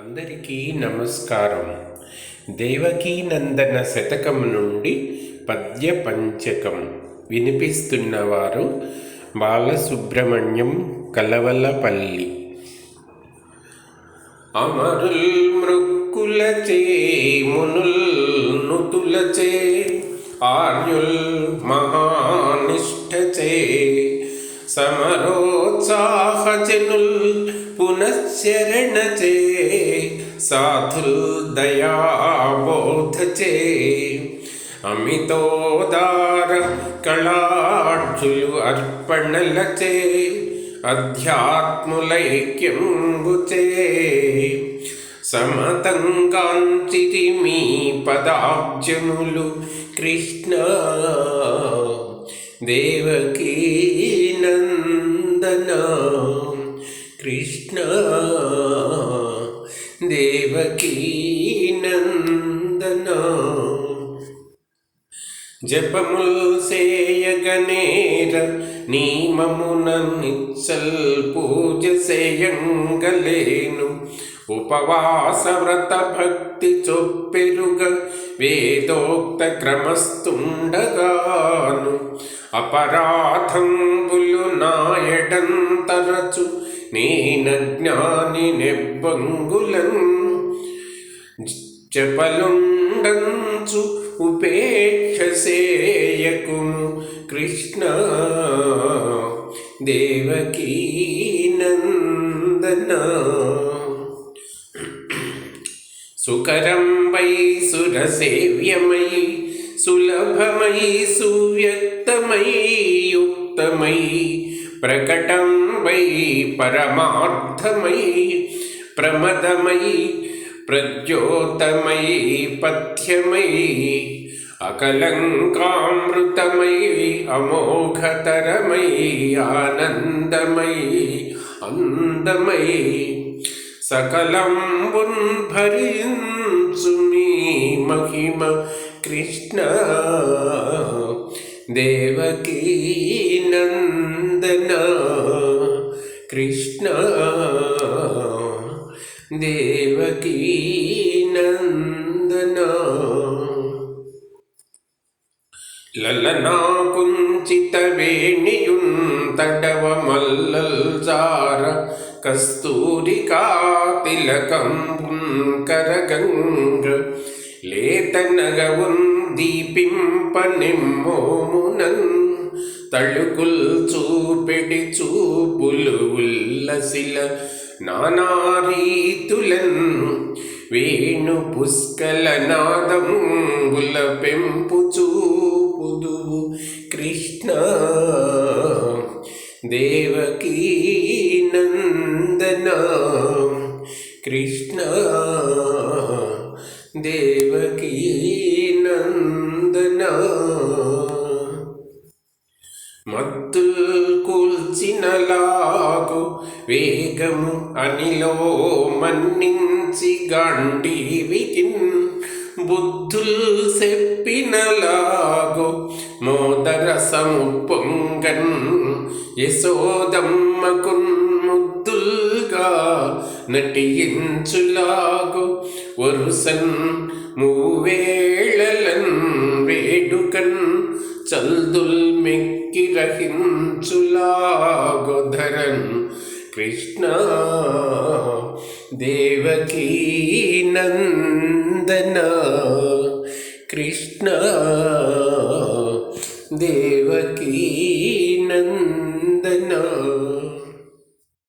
అందరికీ నమస్కారం. దేవకీనందన శతకం నుండి పద్య పంచకం వినిపిస్తున్నవారు బాలసుబ్రహ్మణ్యం కలవలపల్లి. అమరుల్ మృక్కులచే మునుల్ నుతులచే ఆర్యుల్ మహానిష్టచే సమరోత్సాహజనుల్ పునశ్చరణచే సాధుల్ దయాబోధచే అమితోదార కళాఢ్యులు అర్పణలచే అధ్యాత్ములైక్యంబుచే సమతంగాంచిరి మీ పదాబ్జములు కృష్ణ దేవకీ కృష్ణ దేవకీ నందన. జపముల్ సేయగనేర నీమమున నిచ్చల్ పూజ సేయంగలేను. ఉపవాస వ్రత భక్తి చొప్పెరుగ వేదోక్త క్రమస్తుండగాను. అపరాధంబులు నాయడంతరచు నేన జ్ఞాని నెబ్బంగులన్ చెప్పలుండంచు ఉపేక్షసేయకుము కృష్ణ దేవకీ నందన సుకరం వై సురసేవ్యమై సులభమై సువ్యక్తమై యుక్తమై ప్రకటం వై పరమార్థమై ప్రమదమై ప్రజ్యోతమై పథ్యమై అకలంకామృతమై అమోఘతరమై ఆనందమై అందమై సకలం భరించు మీ మహిమ కృష్ణ దేవకీ నందన కృష్ణ దేవకీ నందన లలనా కుంచిత వేణియుంతడవ మల్లల్ జార కస్తూరికా తిలకం కరగంగ లేతనగవున్ దీపింప నిమ్మోమునన్ తళుకుల్ చూపెడి చూపులు ఉల్లసిల నానారీతులన్ వేణు పుష్కల నాదముల పెంపు చూపుదువు కృష్ణ దేవకీ నందన కృష్ణ దేవకీ నందన మత్తుల్ కూల్చినలాగు వేగము అనిలో మన్నించి గాంధీవికిన్ బుద్ధుల్ చెప్పినలాగు మోదరసము పొంగన్ యశోదమ్మకున్ ముద్దుల్గా నటించులాగు వరుసన్ మూవేళలన్ వేడుకన్ చల్దుల్ మెక్కి రహించులాగొధరన్ కృష్ణ దేవకీ నందన కృష్ణ దేవకీ నందన